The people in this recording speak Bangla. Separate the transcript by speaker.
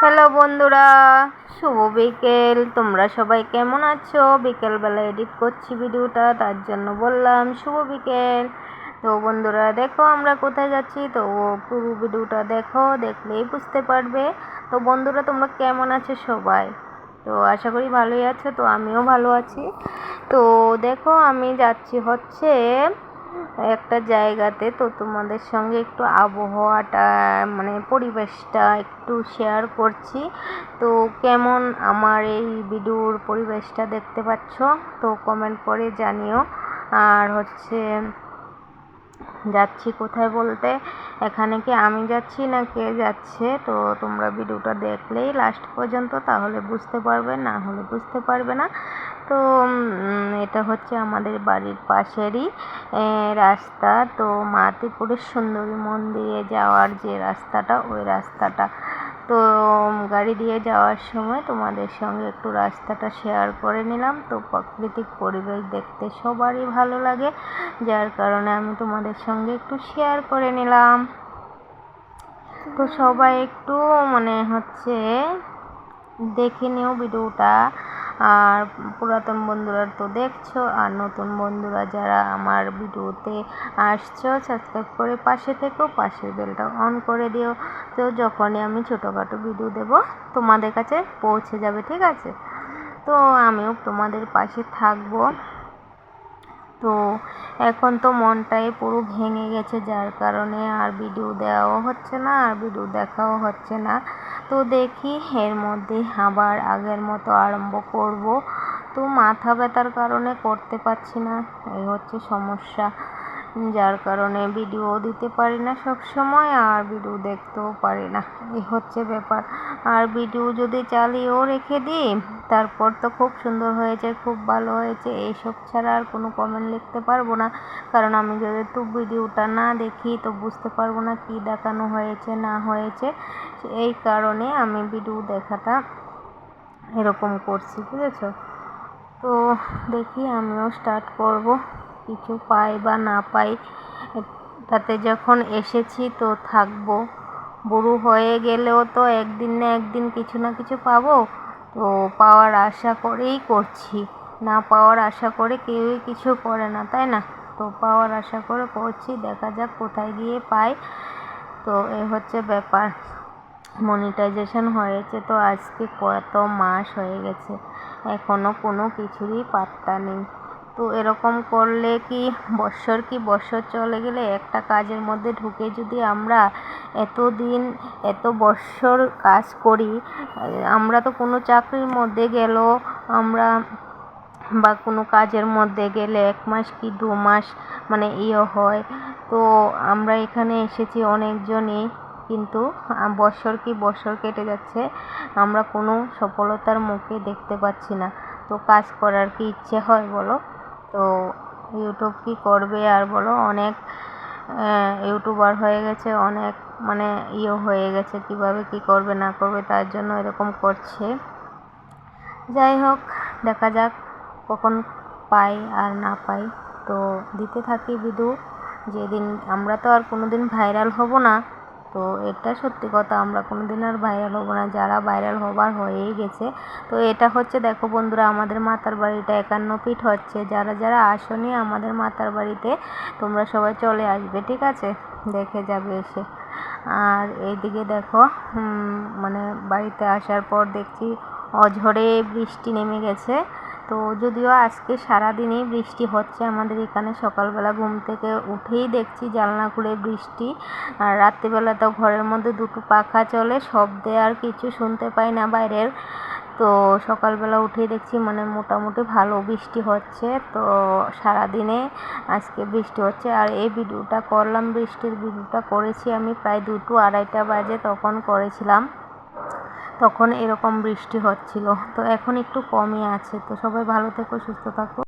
Speaker 1: হ্যালো বন্ধুরা, শুভ বিকেল। তোমরা সবাই কেমন আছো? বিকেলবেলা এডিট করছি ভিডিওটা, তার জন্য বললাম শুভ বিকেল। তো বন্ধুরা, দেখো আমরা কোথায় যাচ্ছি। তো পুরো ভিডিওটা দেখো, দেখলেই বুঝতে পারবে। তো বন্ধুরা, তোমরা কেমন আছো সবাই? তো আশা করি ভালোই আছো, তো আমিও ভালো আছি। তো দেখো, আমি যাচ্ছি হচ্ছে একটা জায়গাতে তো তোমাদের সঙ্গে একটু আবহাওয়াটা মানে পরিবেশটা একটু শেয়ার করছি। তো কেমন আমার এই ভিডিওর পরিবেশটা দেখতে পাচ্ছ? তো কমেন্ট করে জানিও। আর হচ্ছে, যাচ্ছি কোথায় বলতে? এখানে কি আমি যাচ্ছি না কে যাচ্ছে? তো তোমরা ভিডিওটা দেখলেই লাস্ট পর্যন্ত, তাহলে বুঝতে পারবে, না হলে বুঝতে পারবে না। তো এটা হচ্ছে আমাদের বাড়ির পাশেরই রাস্তা। তো মা ত্রিপুরের সুন্দরী মন্দিরে যাওয়ার যে রাস্তাটা, ওই রাস্তাটা। তো গাড়ি দিয়ে যাওয়ার সময় তোমাদের সঙ্গে একটু রাস্তাটা শেয়ার করে নিলাম। তো প্রাকৃতিক পরিবেশ দেখতে সবারই ভালো লাগে, যার কারণে আমি তোমাদের সঙ্গে একটু শেয়ার করে নিলাম। তো সবাই একটু মানে হচ্ছে, দেখে নিও ভিডিওটা আর পুরাতন বন্ধুরা তো দেখছ, আর নতুন বন্ধুরা যারা আমার ভিডিওতে আসছো সাবস্ক্রাইব করে পাশে থেকো, পাশের বেলটা অন করে দিও। তো যখনই আমি ছোটোখাটো ভিডিও দেব, তোমাদের কাছে পৌঁছে যাবে, ঠিক আছে? তো আমিও তোমাদের পাশে থাকব। তো এখন তো মনটাই পুরো ভেঙে গেছে, যার কারণে আর ভিডিও দেওয়াও হচ্ছে না, আর ভিডিও দেখাও হচ্ছে না। তো দেখি এর মধ্যে আবার আগের মতো আরম্ভ করব। তো মাথা ব্যথার কারণে করতে পারছি না, এই হচ্ছে সমস্যা। যার কারণে ভিডিও দিতে পারি না সব সময় আর ভিডিও দেখতেও পারি না। এই হচ্ছে ব্যাপার। আর ভিডিও যদি চালিয়েও রেখে দিই, তারপর তো খুব সুন্দর হয়েছে, খুব ভালো হয়েছে এইসব ছাড়া আর কোনো কমেন্ট লিখতে পারব না। কারণ আমি যেহেতু ভিডিওটা না দেখি, তো বুঝতে পারব না কি দেখানো হয়েছে, না হয়েছে। এই কারণে আমি ভিডিও দেখাটা এরকম করছি, বুঝেছ? তো দেখি আমিও স্টার্ট করব। কিছু পাই বা না পাই, তাতে যখন এসেছি তো থাকব। বুড়ো হয়ে গেলেও তো একদিন না একদিন কিছু না কিছু পাবো। তো পাওয়ার আশা করেই করছি। না পাওয়ার আশা করে কেউই কিছু করে না, তাই না? তো পাওয়ার আশা করে করছি, দেখা যাক কোথায় গিয়ে পাই। তো এ হচ্ছে ব্যাপার। মনিটাইজেশন হয়েছে তো আজকে কত মাস হয়ে গেছে। এখনও কোনো কিছুরই পাত্তা নেই। তো এরকম করলে কি বৎসর কি বৎসর চলে গেলে একটা কাজের মধ্যে ঢুকে যদি আমরা এত দিন এত বৎসর কাজ করি, আমরা তো কোনো চাকরির মধ্যে গেলেও আমরা বা কোনো কাজের মধ্যে গেলে এক মাস কি দু মাস মানে ইয়ে হয়। তো আমরা এখানে এসেছি অনেকজনই, কিন্তু বছর কি বছর কেটে যাচ্ছে, আমরা কোনো সফলতার মুখে দেখতে পাচ্ছি না। তো কাজ করার কি ইচ্ছে হয় বলো? তো ইউটিউব কি করবে আর বলো? অনেক ইউটিউবার হয়ে গেছে, অনেক মানে ইয়ে হয়ে গেছে, কীভাবে কি করবে, না করবে, তার জন্য এরকম করছে। যাই হোক, দেখা যাক কখন পাই আর না পাই। তো দিতে থাকি ভিডিও যেদিন আমরা তো আর কোনো দিন ভাইরাল হব না তো এটা সত্যি কথা, আমরা কোনো দিন আর ভাইরাল হব না। যারা ভাইরাল হবার হয়েই গেছে, তো এটা হচ্ছে দেখো বন্ধুরা, আমাদের মাতার বাড়িটা একান্ন ফিট হচ্ছে। যারা যারা আসনি আমাদের মাতার বাড়িতে, তোমরা সবাই চলে আসবে, ঠিক আছে? দেখে যাবে এসে। আর এইদিকে দেখো মানে বাড়িতে আসার পর দেখছি অঝরে বৃষ্টি নেমে গেছে। তো যদিও আজকে সারাদিনই বৃষ্টি হচ্ছে, আমাদের এখানে সকালবেলা ঘুম থেকে উঠেই দেখছি জানলা খুলে বৃষ্টি। আর রাত্রিবেলা তো ঘরের মধ্যে দুটো পাখা চলে, শব্দে আর কিছু শুনতে পাই না বাইরের। তো সকালবেলা উঠেই দেখছি মানে মোটামুটি ভালো বৃষ্টি হচ্ছে, তো সারাদিনে আজকে বৃষ্টি হচ্ছে। আর এই ভিডিওটা করলাম, বৃষ্টির ভিডিওটা করেছি আমি প্রায় দুটো আড়াইটা বাজে তখন করেছিলাম। তখন এরকম বৃষ্টি হচ্ছিল। তো এখন একটু কমই আছে। তো সবাই ভালো থেকো, সুস্থ থাকো।